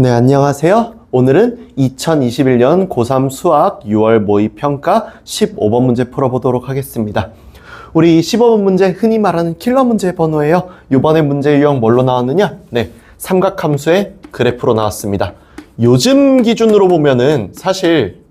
네, 안녕하세요. 오늘은 2021년 고3 수학 6월 모의 평가 15번 문제 풀어보도록 하겠습니다. 우리 15번 문제 흔히 말하는 킬러 문제 번호예요. 이번에 문제 유형 뭘로 나왔느냐? 네, 삼각함수의 그래프로 나왔습니다. 요즘 기준으로 보면은 사실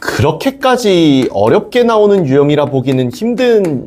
그렇게까지 어렵게 나오는 유형이라 보기는 힘든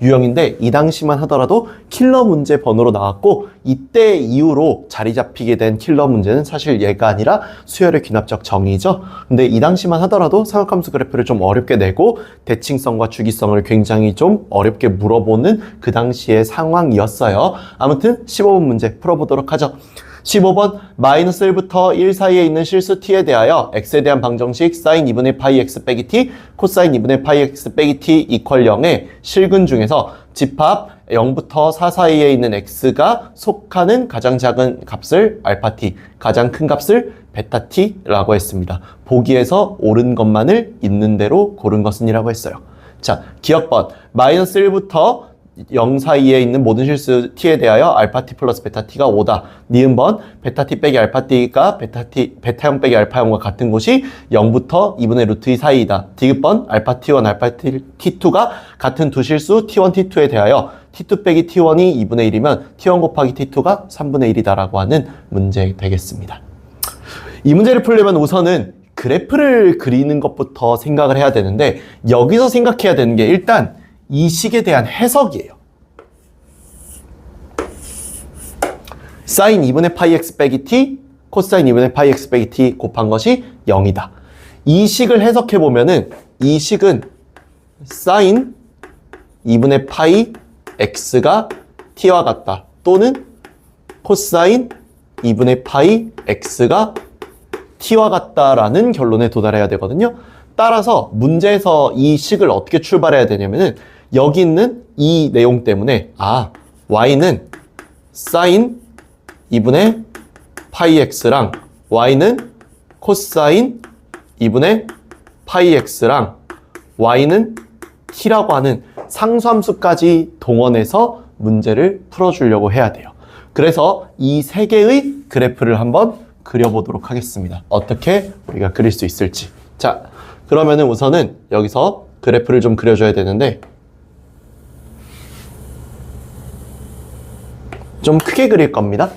유형인데 이 당시만 하더라도 킬러 문제 번호로 나왔고 이때 이후로 자리 잡히게 된 킬러 문제는 사실 얘가 아니라 수열의 귀납적 정의죠. 근데 이 당시만 하더라도 삼각함수 그래프를 좀 어렵게 내고 대칭성과 주기성을 굉장히 좀 어렵게 물어보는 그 당시의 상황이었어요. 아무튼 15번 문제 풀어보도록 하죠. 15번 마이너스 1부터 1 사이에 있는 실수 t에 대하여 x에 대한 방정식 sin 2분의 파이 x 빼기 t 코사인 2분의 파이 x 빼기 t 이퀄 0의 실근 중에서 집합 0부터 4 사이에 있는 x가 속하는 가장 작은 값을 알파 t, 가장 큰 값을 베타 t라고 했습니다. 보기에서 옳은 것만을 있는 대로 고른 것은이라고 했어요. 자, 기억번 마이너스 1부터 0 사이에 있는 모든 실수 t에 대하여 알파 t 플러스 베타 t가 5다. 니은 번 베타 t 빼기 알파 t가 베타 t 베타 0 빼기 알파 0과 같은 곳이 0부터 2분의 루트 2 사이이다. 디귿 번 알파 t1 알파 t2가 같은 두 실수 t1 t2에 대하여 t2 빼기 t1이 2분의 1이면 t1 곱하기 t2가 3분의 1이다라고 하는 문제 되겠습니다. 이 문제를 풀려면 우선은 그래프를 그리는 것부터 생각을 해야 되는데 여기서 생각해야 되는 게 일단 이 식에 대한 해석이에요. 사인 2분의 파이 x 빼기 t, 코사인 2분의 파이 x 빼기 t 곱한 것이 0이다. 이 식을 해석해 보면은 이 식은 사인 2분의 파이 x가 t와 같다. 또는 코사인 2분의 파이 x가 t와 같다라는 결론에 도달해야 되거든요. 따라서 문제에서 이 식을 어떻게 출발해야 되냐면은 여기 있는 이 내용 때문에 아 y는 사인 2분의 파이 x랑 y는 코사인 2분의 파이 x랑 y는 t라고 하는 상수함수까지 동원해서 문제를 풀어주려고 해야 돼요. 그래서 이 세 개의 그래프를 한번 그려보도록 하겠습니다. 어떻게 우리가 그릴 수 있을지. 자, 그러면은 우선은 여기서 그래프를 좀 그려줘야 되는데 좀 크게 그릴 겁니다.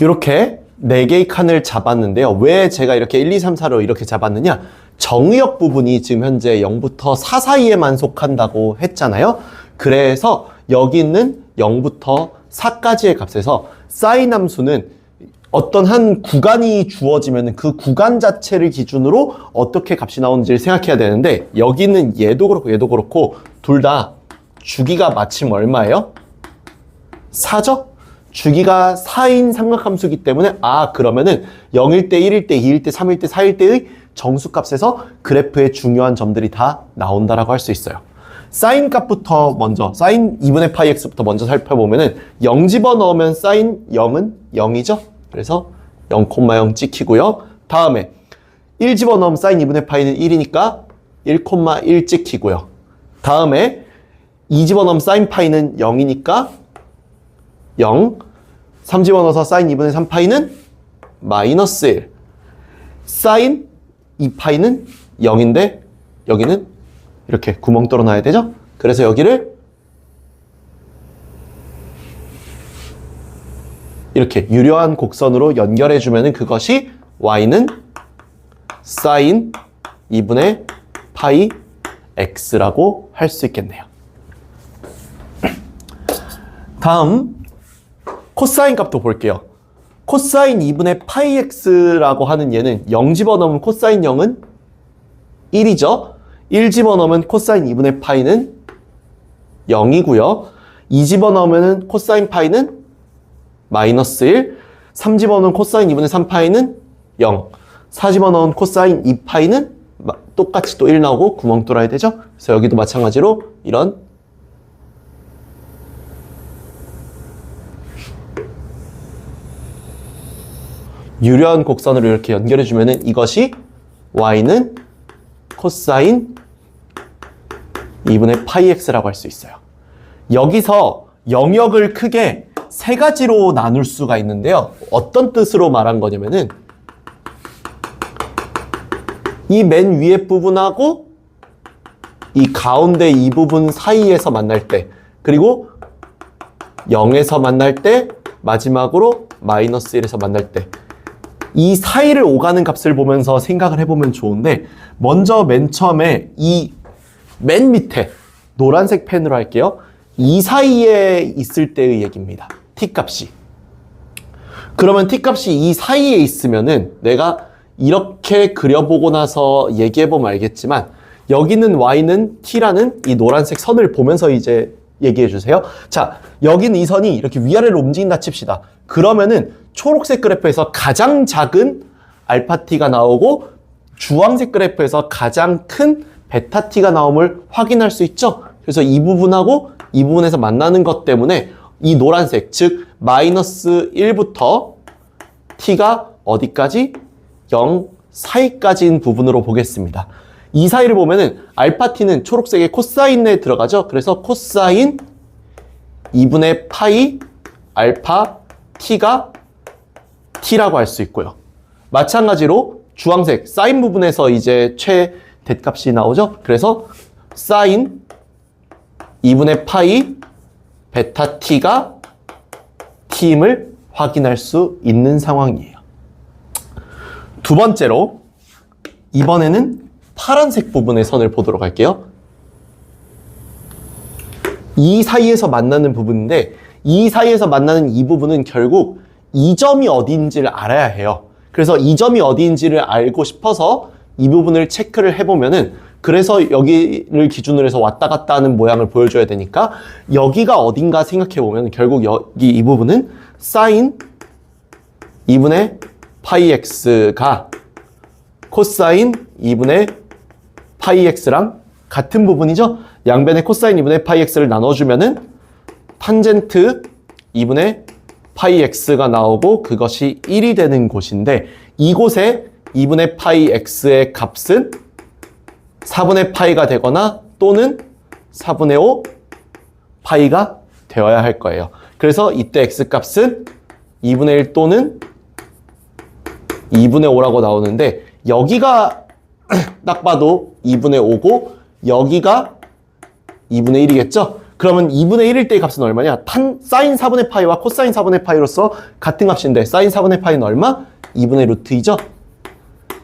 이렇게 4개의 칸을 잡았는데요. 왜 제가 이렇게 1, 2, 3, 4로 이렇게 잡았느냐? 정의역 부분이 지금 현재 0부터 4 사이에만 속한다고 했잖아요. 그래서 여기 있는 0부터 4까지의 값에서 사인 함수는 어떤 한 구간이 주어지면 그 구간 자체를 기준으로 어떻게 값이 나오는지를 생각해야 되는데 여기는 얘도 그렇고 얘도 그렇고 둘 다 주기가 마침 얼마예요? 4죠? 주기가 4인 삼각함수이기 때문에 아 그러면은 0일 때 1일 때 2일 때 3일 때 4일 때의 정수값에서 그래프의 중요한 점들이 다 나온다라고 할 수 있어요. 사인 값부터 먼저 사인 2분의 파이 x부터 먼저 살펴보면은 0 집어넣으면 사인 0은 0이죠. 그래서 0,0 찍히고요. 다음에 1 집어넣으면 사인 2분의 파이는 1이니까 1,1 찍히고요. 다음에 2 집어넣으면 사인 파이는 0이니까 0 3 집어넣어서 사인 2분의 3 파이는 마이너스 1 사인 2파이는 0인데 여기는 이렇게 구멍 뚫어놔야 되죠? 그래서 여기를 이렇게 유려한 곡선으로 연결해주면 그것이 y는 사인 2분의 파이 x라고 할 수 있겠네요. 다음 코사인 값도 볼게요. 코사인 2분의 파이 x라고 하는 얘는 0 집어넣으면 코사인 0은 1이죠. 1 집어넣으면 코사인 2분의 파이는 0이고요. 2 집어넣으면 코사인 파이는 마이너스 1. 3 집어넣으면 코사인 2분의 3 파이는 0. 4 집어넣은 코사인 2 파이는 똑같이 또 1 나오고 구멍 뚫어야 되죠. 그래서 여기도 마찬가지로 이런 유려한 곡선으로 이렇게 연결해 주면 은 이것이 y는 코사인 2분의 파이 x라고 할 수 있어요. 여기서 영역을 크게 세 가지로 나눌 수가 있는데요. 어떤 뜻으로 말한 거냐면은 이 맨 위에 부분하고 이 가운데 이 부분 사이에서 만날 때 그리고 0에서 만날 때 마지막으로 마이너스 1에서 만날 때 이 사이를 오가는 값을 보면서 생각을 해보면 좋은데 먼저 맨 처음에 이 맨 밑에 노란색 펜으로 할게요. 이 사이에 있을 때의 얘기입니다. t 값이. 그러면 t 값이 이 사이에 있으면은 내가 이렇게 그려보고 나서 얘기해보면 알겠지만 여기는 y는 t라는 이 노란색 선을 보면서 이제 얘기해 주세요. 자, 여기는 이 선이 이렇게 위아래로 움직인다 칩시다. 그러면은 초록색 그래프에서 가장 작은 알파 t가 나오고 주황색 그래프에서 가장 큰 베타 t가 나옴을 확인할 수 있죠. 그래서 이 부분하고 이 부분에서 만나는 것 때문에 이 노란색, 즉 마이너스 1부터 t가 어디까지? 0 사이까지인 부분으로 보겠습니다. 이 사이를 보면은 알파 t는 초록색의 코사인에 들어가죠. 그래서 코사인 2분의 파이 알파 t가 t라고 할 수 있고요. 마찬가지로 주황색 사인 부분에서 이제 최 대값이 나오죠. 그래서 사인 2분의 파이 베타 t가 t임을 확인할 수 있는 상황이에요. 두 번째로 이번에는 파란색 부분의 선을 보도록 할게요. 이 사이에서 만나는 부분인데 이 사이에서 만나는 이 부분은 결국 이 점이 어디인지를 알아야 해요. 그래서 이 점이 어디인지를 알고 싶어서 이 부분을 체크를 해보면은 그래서 여기를 기준으로 해서 왔다 갔다 하는 모양을 보여줘야 되니까 여기가 어딘가 생각해 보면 결국 여기 이 부분은 사인 2분의 파이 x가 코사인 2분의 파이 x랑 같은 부분이죠. 양변의 코사인 2분의 파이 x를 나눠주면은 탄젠트 2분의 파이 x가 나오고 그것이 1이 되는 곳인데 이곳에 2분의 파이 x의 값은 4분의 파이가 되거나 또는 4분의 5 파이가 되어야 할 거예요. 그래서 이때 x 값은 2분의 1 또는 2분의 5라고 나오는데 여기가 딱 봐도 2분의 5고 여기가 2분의 1이겠죠? 그러면 2분의 1일 때의 값은 얼마냐? 탄 사인 4분의 파이와 코사인 4분의 파이로서 같은 값인데 사인 4분의 파이는 얼마? 2분의 루트이죠?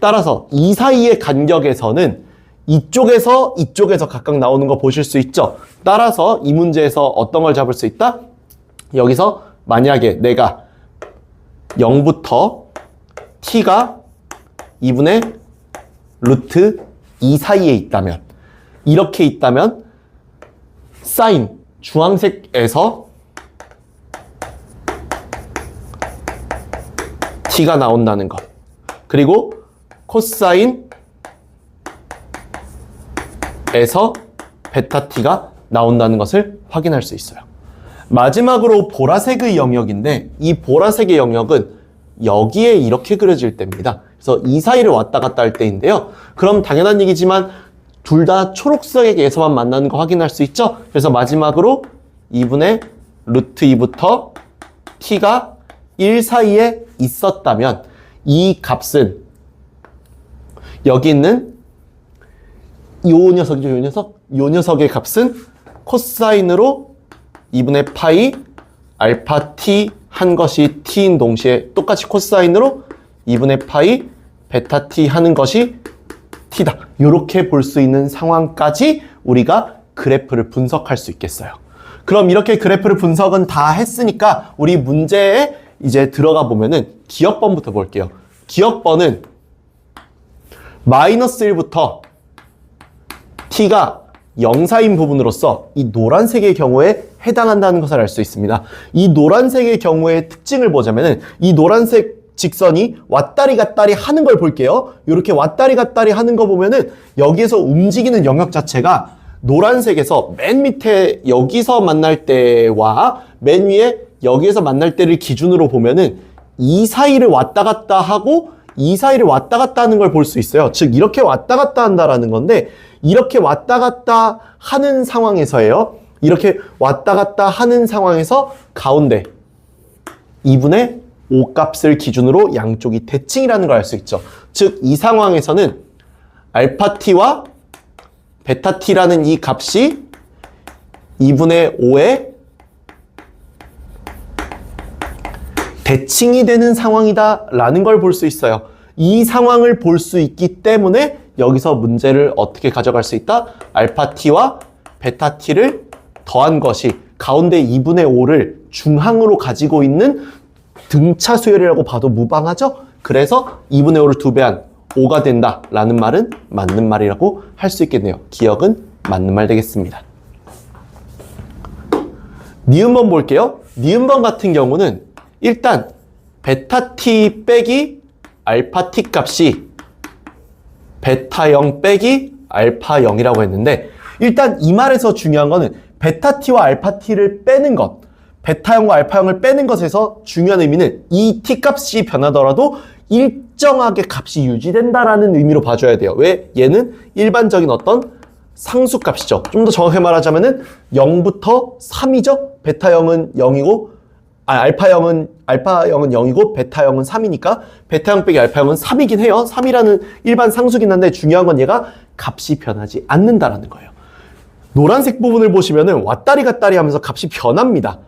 따라서 이 사이의 간격에서는 이쪽에서 이쪽에서 각각 나오는 거 보실 수 있죠? 따라서 이 문제에서 어떤 걸 잡을 수 있다? 여기서 만약에 내가 0부터 t가 2분의 루트 2 사이에 있다면 이렇게 있다면 사인 주황색에서 t가 나온다는 것 그리고 코사인 에서 베타 t가 나온다는 것을 확인할 수 있어요. 마지막으로 보라색의 영역인데 이 보라색의 영역은 여기에 이렇게 그려질 때입니다. 그래서 이 사이를 왔다 갔다 할 때인데요. 그럼 당연한 얘기지만 둘 다 초록색에서만 만나는 거 확인할 수 있죠? 그래서 마지막으로 2분의 루트 2부터 t가 1 사이에 있었다면 이 값은 여기 있는 요 녀석이죠, 요 녀석. 요 녀석의 값은 코사인으로 2분의 파이 알파 t 한 것이 t인 동시에 똑같이 코사인으로 2분의 파이 베타 t 하는 것이 t다. 이렇게 볼 수 있는 상황까지 우리가 그래프를 분석할 수 있겠어요. 그럼 이렇게 그래프를 분석은 다 했으니까 우리 문제에 이제 들어가 보면은 기억번부터 볼게요. 기억번은 마이너스 1부터 t가 0사인 부분으로서 이 노란색의 경우에 해당한다는 것을 알 수 있습니다. 이 노란색의 경우의 특징을 보자면 은 이 노란색 직선이 왔다리 갔다리 하는 걸 볼게요. 이렇게 왔다리 갔다리 하는 거 보면은 여기에서 움직이는 영역 자체가 노란색에서 맨 밑에 여기서 만날 때와 맨 위에 여기에서 만날 때를 기준으로 보면은 이 사이를 왔다 갔다 하고 이 사이를 왔다 갔다 하는 걸 볼 수 있어요. 즉 이렇게 왔다 갔다 한다라는 건데 이렇게 왔다 갔다 하는 상황에서예요. 이렇게 왔다 갔다 하는 상황에서 가운데 2분의 5 값을 기준으로 양쪽이 대칭이라는 걸 알 수 있죠. 즉 이 상황에서는 알파 t와 베타 t라는 이 값이 2분의 5의 대칭이 되는 상황이다라는 걸 볼 수 있어요. 이 상황을 볼 수 있기 때문에 여기서 문제를 어떻게 가져갈 수 있다? 알파 t와 베타 t를 더한 것이 가운데 2분의 5를 중항으로 가지고 있는 등차 수열이라고 봐도 무방하죠? 그래서 2분의 5를 두 배한 5가 된다라는 말은 맞는 말이라고 할 수 있겠네요. 기억은 맞는 말 되겠습니다. 니은번 볼게요. 니은번 같은 경우는 일단 베타 t 빼기 알파 t 값이 베타 0 빼기 알파 0이라고 했는데 일단 이 말에서 중요한 거는 베타 t와 알파 t를 빼는 것 베타 0과 알파 0을 빼는 것에서 중요한 의미는 이 t 값이 변하더라도 일정하게 값이 유지된다라는 의미로 봐줘야 돼요. 왜? 얘는 일반적인 어떤 상수값이죠. 좀 더 정확하게 말하자면은 0부터 3이죠. 베타 0은 0이고 아, 알파 0은 알파 0은 0이고 베타 0은 3이니까 베타 0 빼기 알파 0은 3이긴 해요. 3이라는 일반 상수긴 한데 중요한 건 얘가 값이 변하지 않는다라는 거예요. 노란색 부분을 보시면은 왔다리 갔다리 하면서 값이 변합니다.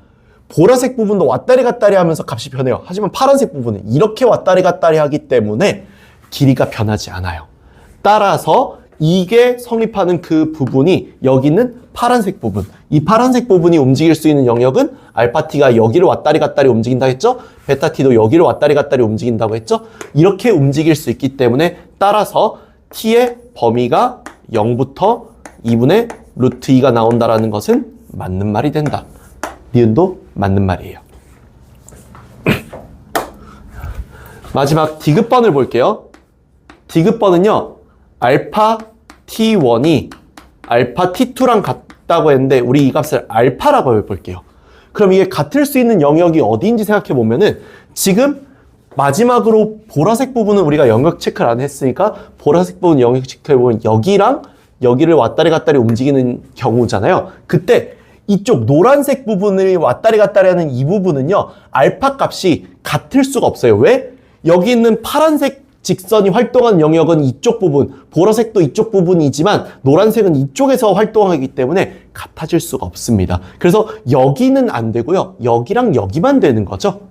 보라색 부분도 왔다리 갔다리 하면서 값이 변해요. 하지만 파란색 부분은 이렇게 왔다리 갔다리 하기 때문에 길이가 변하지 않아요. 따라서 이게 성립하는 그 부분이 여기 있는 파란색 부분. 이 파란색 부분이 움직일 수 있는 영역은 알파 t가 여기를 왔다리 갔다리 움직인다 했죠? 베타 t도 여기를 왔다리 갔다리 움직인다고 했죠? 이렇게 움직일 수 있기 때문에 따라서 t의 범위가 0부터 2분의 루트 2가 나온다라는 것은 맞는 말이 된다. 니은도 맞는 말이에요. 마지막 디귿번을 볼게요. 디귿번은요. 알파 t1이 알파 t2랑 같다고 했는데 우리 이 값을 알파라고 해볼게요. 그럼 이게 같을 수 있는 영역이 어디인지 생각해 보면은 지금 마지막으로 보라색 부분은 우리가 영역 체크를 안 했으니까 보라색 부분 영역 체크해 보면 여기랑 여기를 왔다리 갔다리 움직이는 경우잖아요. 그때 이쪽 노란색 부분을 왔다리 갔다리 하는 이 부분은요. 알파 값이 같을 수가 없어요. 왜? 여기 있는 파란색 직선이 활동하는 영역은 이쪽 부분, 보라색도 이쪽 부분이지만 노란색은 이쪽에서 활동하기 때문에 같아질 수가 없습니다. 그래서 여기는 안 되고요. 여기랑 여기만 되는 거죠.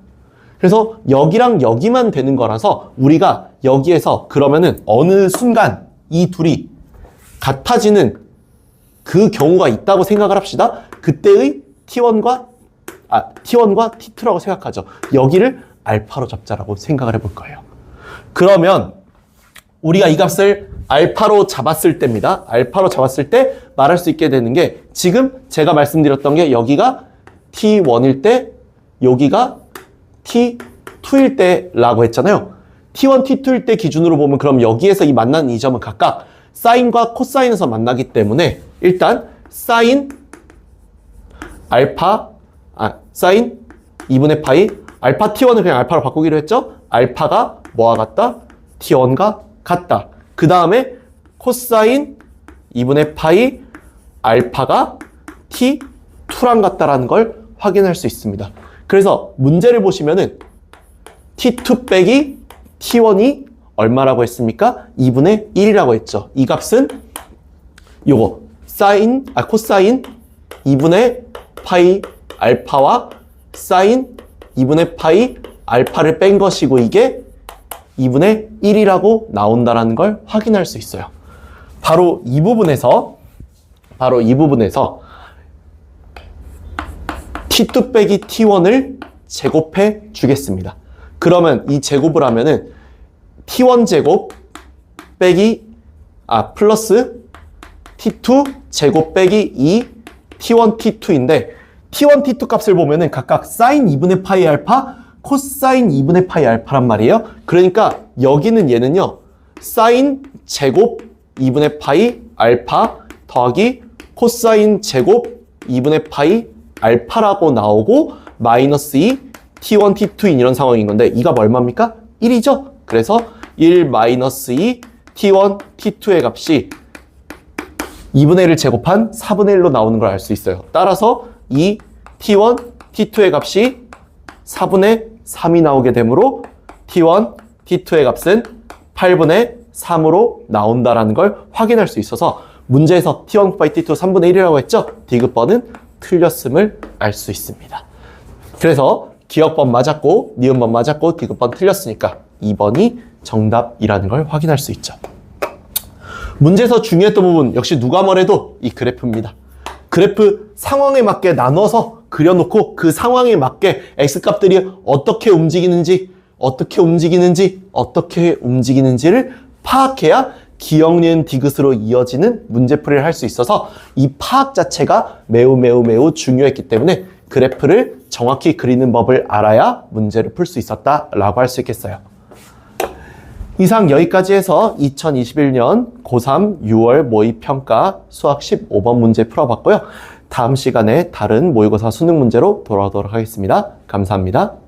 그래서 여기랑 여기만 되는 거라서 우리가 여기에서 그러면은 어느 순간 이 둘이 같아지는 그 경우가 있다고 생각을 합시다. 그때의 T1과 아, T1과 T2라고 생각하죠. 여기를 알파로 잡자라고 생각을 해볼 거예요. 그러면 우리가 이 값을 알파로 잡았을 때입니다. 알파로 잡았을 때 말할 수 있게 되는 게 지금 제가 말씀드렸던 게 여기가 T1일 때 여기가 T2일 때라고 했잖아요. T1, T2일 때 기준으로 보면 그럼 여기에서 이 만나는 이 점은 각각 사인과 코사인에서 만나기 때문에 일단 사인 알파 아 사인 2분의 파이 알파 T1을 그냥 알파로 바꾸기로 했죠. 알파가 뭐와 같다? T1과 같다. 그 다음에 코사인 2분의 파이 알파가 T2랑 같다라는 걸 확인할 수 있습니다. 그래서 문제를 보시면은 T2 빼기 T1이 얼마라고 했습니까? 2분의 1이라고 했죠. 이 값은 요거 사인 아 코사인 2분의 파이 알파와 사인 2분의 파이 알파를 뺀 것이고 이게 2분의 1이라고 나온다라는 걸 확인할 수 있어요. 바로 이 부분에서 바로 이 부분에서 T2 빼기 T1을 제곱해 주겠습니다. 그러면 이 제곱을 하면은 T1 제곱 빼기 아 플러스 T2 제곱 빼기 2 T1 T2인데 T1 T2 값을 보면은 각각 사인 2분의 파이 알파 코사인 2분의 파이 알파란 말이에요. 그러니까 여기는 얘는요. 사인 제곱 2분의 파이 알파 더하기 코사인 제곱 2분의 파이 알파라고 나오고 마이너스 2 t1, t2인 이런 상황인 건데 이가 얼마입니까? 1이죠? 그래서 1 마이너스 2 t1, t2의 값이 2분의 1을 제곱한 4분의 1로 나오는 걸 알 수 있어요. 따라서 이 t1, t2의 값이 4분의 3이 나오게 되므로 t1, t2의 값은 8분의 3으로 나온다라는 걸 확인할 수 있어서 문제에서 t1 by t2 3분의 1이라고 했죠? 디귿번은 틀렸음을 알 수 있습니다. 그래서 기억번 맞았고 니은번 맞았고 디귿번 틀렸으니까 2번이 정답이라는 걸 확인할 수 있죠. 문제에서 중요했던 부분 역시 누가 뭐래도 이 그래프입니다. 그래프 상황에 맞게 나눠서 그려놓고 그 상황에 맞게 x값들이 어떻게 움직이는지 어떻게 움직이는지 어떻게 움직이는지를 파악해야 기억, 니은, 디귿으로 이어지는 문제풀이를 할 수 있어서 이 파악 자체가 매우 매우 매우 중요했기 때문에 그래프를 정확히 그리는 법을 알아야 문제를 풀 수 있었다라고 할 수 있겠어요. 이상 여기까지 해서 2021년 고3 6월 모의평가 수학 15번 문제 풀어봤고요. 다음 시간에 다른 모의고사 수능 문제로 돌아오도록 하겠습니다. 감사합니다.